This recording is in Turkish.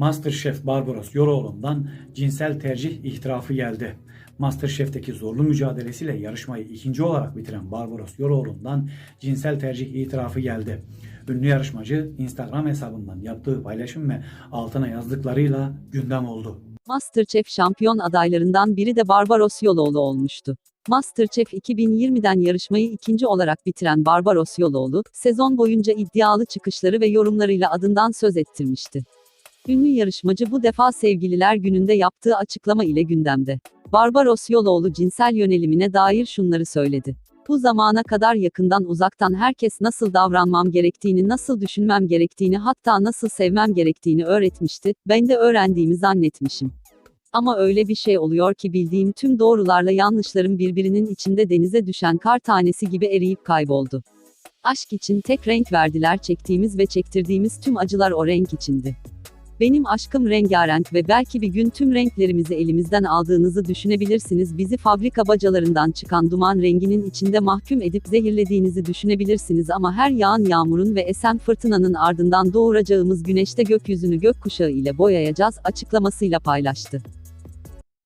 Masterchef Barbaros Yoroğlu'ndan cinsel tercih ihtirafı geldi. Masterchef'teki zorlu mücadelesiyle yarışmayı ikinci olarak bitiren Barbaros Yoroğlu'ndan cinsel tercih itirafı geldi. Ünlü yarışmacı Instagram hesabından yaptığı paylaşım ve altına yazdıklarıyla gündem oldu. Masterchef şampiyon adaylarından biri de Barbaros Yoloğlu olmuştu. Masterchef 2020'den yarışmayı ikinci olarak bitiren Barbaros Yoloğlu, sezon boyunca iddialı çıkışları ve yorumlarıyla adından söz ettirmişti. Ünlü yarışmacı bu defa Sevgililer Günü'nde yaptığı açıklama ile gündemde. Barbaros Yoloğlu cinsel yönelimine dair şunları söyledi. Bu zamana kadar yakından uzaktan herkes nasıl davranmam gerektiğini, nasıl düşünmem gerektiğini, hatta nasıl sevmem gerektiğini öğretmişti. Ben de öğrendiğimi zannetmişim. Ama öyle bir şey oluyor ki bildiğim tüm doğrularla yanlışlarım birbirinin içinde denize düşen kar tanesi gibi eriyip kayboldu. Aşk için tek renk verdiler çektiğimiz ve çektirdiğimiz tüm acılar o renk içindi. Benim aşkım rengarenk ve belki bir gün tüm renklerimizi elimizden aldığınızı düşünebilirsiniz. Bizi fabrika bacalarından çıkan duman renginin içinde mahkum edip zehirlediğinizi düşünebilirsiniz ama her yağan yağmurun ve esen fırtınanın ardından doğuracağımız güneşte gökyüzünü gökkuşağı ile boyayacağız açıklamasıyla paylaştı.